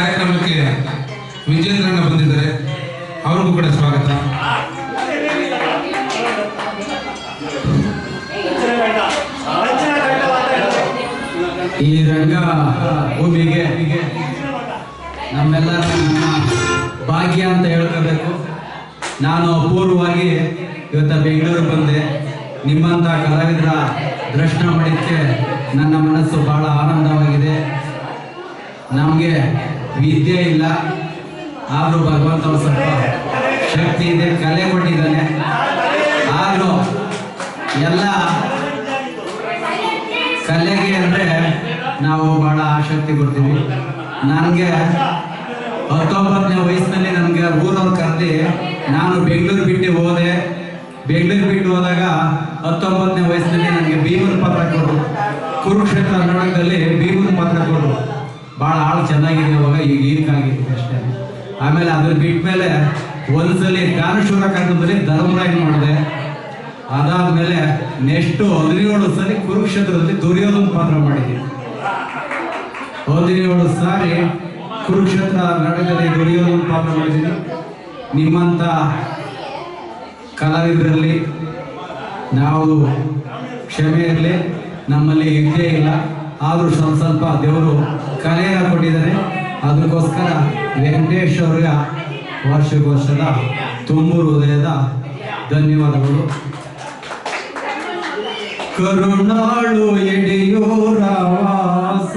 ಕಾರ್ಯಕ್ರಮಕ್ಕೆ ವಿಜೇಂದ್ರಣ್ಣ ಬಂದಿದ್ದಾರೆ. ಅವ್ರಿಗೂ ಕೂಡ ಸ್ವಾಗತ. ಈ ರಂಗ ಭೂಮಿಗೆ ನಮ್ಮೆಲ್ಲರ ನಮ್ಮ ಭಾಗ್ಯ ಅಂತ ಹೇಳ್ಕೋಬೇಕು ನಾನು ಅಪೂರ್ವವಾಗಿ ಇವತ್ತ ಬೆಂಗಳೂರು ಬಂದೆ. ನಿಮ್ಮಂಥ ಕಲಾವಿದರ ದರ್ಶನ ಮಾಡಿದ್ದಕ್ಕೆ ನನ್ನ ಮನಸ್ಸು ಬಹಳ ಆನಂದವಾಗಿದೆ. ನಮಗೆ ವಿದ್ಯೆ ಇಲ್ಲ, ಆದ್ರೂ ಭಗವಂತ ಸ್ವಲ್ಪ ಶಕ್ತಿ ಇದೆ, ಕಲೆ ಕೊಟ್ಟಿದ್ದಾನೆ. ಆದ್ರೂ ಎಲ್ಲ ಕಲೆಗೆ ಅಂದರೆ ನಾವು ಬಹಳ ಆಸಕ್ತಿ ಕೊಡ್ತೀವಿ. ನನಗೆ ಹತ್ತೊಂಬತ್ತನೇ ವಯಸ್ಸಿನಲ್ಲಿ ನನಗೆ ಊರವ್ರು ಕರೆದಿ ನಾನು ಬೆಂಗಳೂರು ಬಿಟ್ಟು ಹೋದೆ. ಬೆಂಗಳೂರು ಬಿಟ್ಟು ಹೋದಾಗ ಹತ್ತೊಂಬತ್ತನೇ ವಯಸ್ಸಿನಲ್ಲಿ ನನಗೆ ಭೀಮನ ಪತ್ರ ಕೊಡು ಕುರುಕ್ಷೇತ್ರ ನಾಟಕದಲ್ಲಿ ಆಮೇಲೆ ಅದ್ರ ಬಿಟ್ಟ ಮೇಲೆ ಒಂದ್ಸಲಿ ಜ್ಞಾನೇಶ್ವರ ಕಾರ್ಯಕ್ರಮದಲ್ಲಿ ಧರ್ಮರಾಯ್ ಮಾಡಿದೆ? ಅದಾದ್ಮೇಲೆ ನೆಕ್ಸ್ಟ್ ಹದಿನೇಳು ಸರಿ ಕುರುಕ್ಷೇತ್ರದಲ್ಲಿ ದುರ್ಯೋಧನ ಪಾತ್ರ ಮಾಡಿದ್ದೀನಿ ಹದಿನೇಳು ಸಾರಿ ಕುರುಕ್ಷೇತ್ರ ನಾಟಕದಲ್ಲಿ ದುರ್ಯೋಧನ ಪಾತ್ರ ಮಾಡಿದ್ದೀನಿ. ನಿಮ್ಮಂತ ಕಲಾವಿದರಲ್ಲಿ ನಾವು ಕ್ಷಮೆ ಇರಲಿ, ನಮ್ಮಲ್ಲಿ ವಿದ್ಯೆ ಇಲ್ಲ. ಆದರೂ ಸ್ವಲ್ಪ ಸ್ವಲ್ಪ ದೇವರು ಕಲೆಯನ್ನು ಕೊಟ್ಟಿದ್ದಾರೆ. ಅದಕ್ಕೋಸ್ಕರ ವೆಂಕಟೇಶ್ವರ್ಯ ವಾರ್ಷಿಕೋತ್ಸವದ ತುಂಬು ಹೃದಯದ ಧನ್ಯವಾದಗಳು. ಕರುಣಾಳು ಎಡೆಯೋರ ವಾಸ.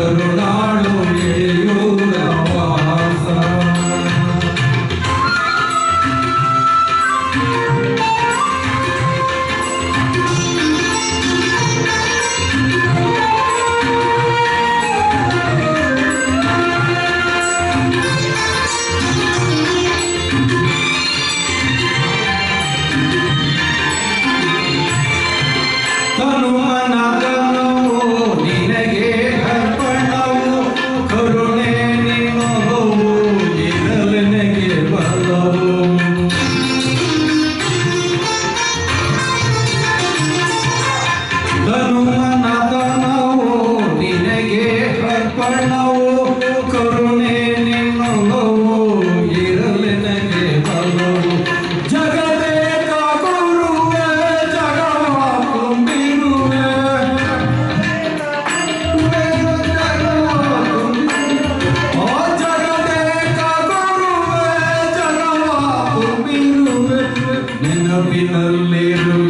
Guru பின்னல்லேறும்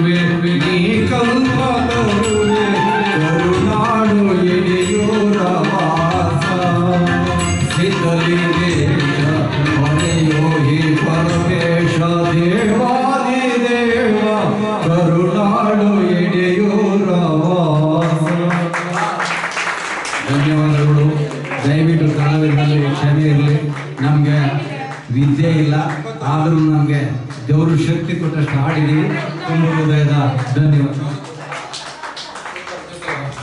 ಆದರೂ ನಮಗೆ ದೇವರು ಶಕ್ತಿ ಕೊಟ್ಟಷ್ಟು ಹಾಡಿದ್ದೀವಿ. ತುಂಬ ಹೃದಯದ ಧನ್ಯವಾದ.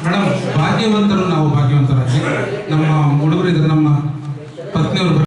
ಮೇಡಮ್ ಭಾಗ್ಯವಂತರು ನಾವು ಭಾಗ್ಯವಂತರಾಗಿ. ನಮ್ಮ ಹುಡುಗರು ಇದ್ರೆ ನಮ್ಮ ಪತ್ನಿಯವರು